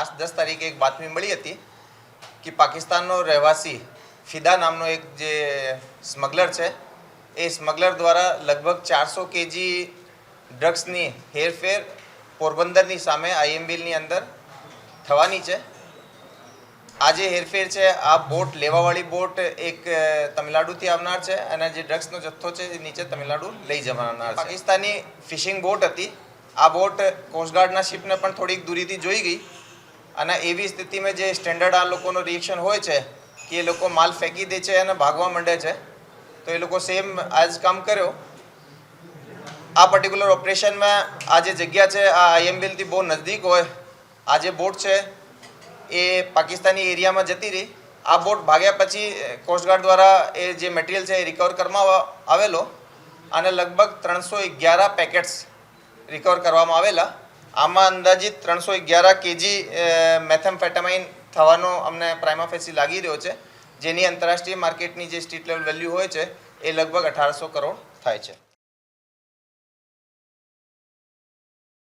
Last દસ તારીખે એક બાતમી મળી હતી કે પાકિસ્તાનનો રહેવાસી ફિદા નામનો એક જે સ્મગલર છે, એ સ્મગલર દ્વારા લગભગ ચારસો કેજી ડ્રગ્સની હેરફેર પોરબંદરની સામે આઈએમબીલની અંદર થવાની છે. આ જે હેરફેર છે, આ બોટ, લેવાવાળી બોટ એક તમિલનાડુથી આવનાર છે અને જે ડ્રગ્સનો જથ્થો છે, એ નીચે તમિલનાડુ લઈ જવાનાર પાકિસ્તાની ફિશિંગ બોટ હતી. આ બોટ કોસ્ટગાર્ડના શિપને પણ થોડીક દૂરીથી જોઈ ગઈ. અને એવી સ્થિતિમાં જે સ્ટેન્ડર્ડ આ લોકોનો રિએક્શન હોય છે, કે એ લોકો માલ ફેંકી દે છે અને ભાગવા માંડે છે, તો એ લોકો સેમ આજ કામ કર્યો. આ પર્ટિક્યુલર ઓપરેશનમાં આ જે જગ્યા છે, આ આઈએમબીલથી બહુ નજદીક હોય, આ જે બોટ છે, એ પાકિસ્તાની એરિયામાં જતી રહી. આ બોટ ભાગ્યા પછી કોસ્ટગાર્ડ દ્વારા એ જે મટીરિયલ છે એ રિકવર કરવામાં આવેલો. અને લગભગ ત્રણસો અગિયાર પેકેટ્સ રિકવર કરવામાં આવેલા. આમાં અંદાજિત ત્રણસો અગિયાર કેજી મેથેમ્ફેટામાઇન થવાનો અમને પ્રાઇમાફેસી લાગી રહ્યો છે. જેની આંતરરાષ્ટ્રીય માર્કેટની જે સ્ટ્રીટ લેવલ વેલ્યુ હોય છે, એ લગભગ અઢારસો કરોડ થાય છે.